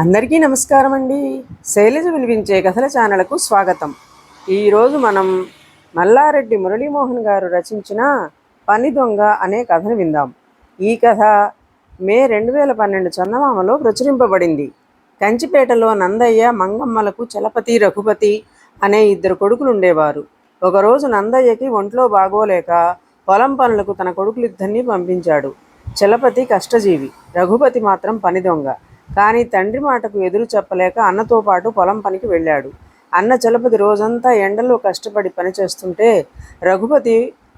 అందరికీ నమస్కారం అండి. శైలజ వినిపించే కథల ఛానల్కు స్వాగతం. ఈరోజు మనం మల్లారెడ్డి మురళీమోహన్ గారు రచించిన పని దొంగ అనే కథను విందాం. ఈ కథ మే రెండు వేల పన్నెండు చందమామలో ప్రచురింపబడింది. కంచిపేటలో నందయ్య మంగమ్మలకు చలపతి రఘుపతి అనే ఇద్దరు కొడుకులు ఉండేవారు ఒకరోజు నందయ్యకి ఒంట్లో బాగోలేక పొలం పనులకు తన కొడుకులిద్దరినీ పంపించాడు. చలపతి కష్టజీవి రఘుపతి మాత్రం పని దొంగ. కానీ తండ్రి మాటకు ఎదురు చెప్పలేక అన్నతో పాటు పొలం పనికి వెళ్ళాడు. అన్న చలపతి రోజంతా ఎండలో కష్టపడి పనిచేస్తుంటే రఘుపతి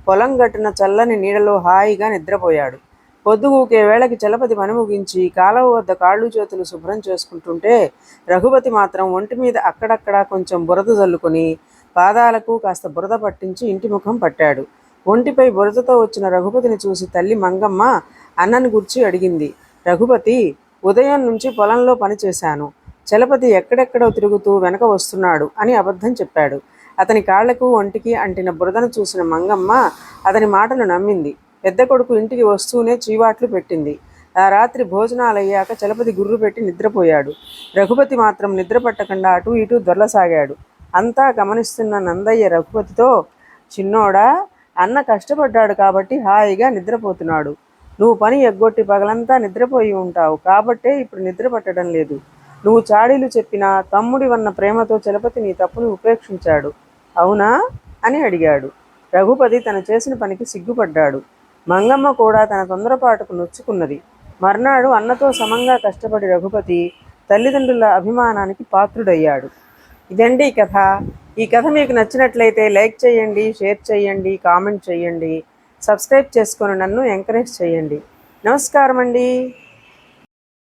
పొలం గట్టున చల్లని నీడలో హాయిగా నిద్రపోయాడు. పొద్దుగూకే వేళకి చలపతి పని ముగించి కాలువ వద్ద కాళ్ళు చేతులు శుభ్రం చేసుకుంటుంటే రఘుపతి మాత్రం ఒంటి మీద అక్కడక్కడ కొంచెం బురద జల్లుకొని పాదాలకు కాస్త బురద పట్టించి ఇంటి ముఖం పట్టాడు. ఒంటిపై బురదతో వచ్చిన రఘుపతిని చూసి తల్లి మంగమ్మ అన్నని గుర్చి అడిగింది. రఘుపతి ఉదయం నుంచి పొలంలో పనిచేశాను. చలపతి ఎక్కడెక్కడో తిరుగుతూ వెనక వస్తున్నాడు అని అబద్ధం చెప్పాడు. అతని కాళ్ళకు ఒంటికి అంటిన బురదను చూసిన మంగమ్మ అతని మాటలు నమ్మింది. పెద్ద కొడుకు ఇంటికి వస్తూనే చీవాట్లు పెట్టింది. ఆ రాత్రి భోజనాలయ్యాక చలపతి గుర్రు పెట్టి నిద్రపోయాడు. రఘుపతి మాత్రం నిద్ర పట్టకుండా అటు ఇటు దొరలసాగాడు. అంతా గమనిస్తున్న నందయ్య రఘుపతితో చిన్నోడా అన్న కష్టపడ్డాడు కాబట్టి హాయిగా నిద్రపోతున్నాడు. నువ్వు పని ఎగ్గొట్టి పగలంతా నిద్రపోయి ఉంటావు. కాబట్టే ఇప్పుడు నిద్ర పట్టడం లేదు. నువ్వు చాడీలు చెప్పినా తమ్ముడి వన్న ప్రేమతో చలపతి నీ తప్పుని ఉపేక్షించాడు. అవునా? అని అడిగాడు. రఘుపతి తను చేసిన పనికి సిగ్గుపడ్డాడు. మంగమ్మ కూడా తన తొందరపాటుకు నొచ్చుకున్నది. మర్నాడు అన్నతో సమంగా కష్టపడి రఘుపతి తల్లిదండ్రుల అభిమానానికి పాత్రుడయ్యాడు. ఇదండి కథ. ఈ కథ మీకు నచ్చినట్లయితే లైక్ చేయండి షేర్ చేయండి కామెంట్ చేయండి. సబ్స్క్రైబ్ చేసుకొని నన్ను ఎంకరేజ్ చేయండి. నమస్కారం అండి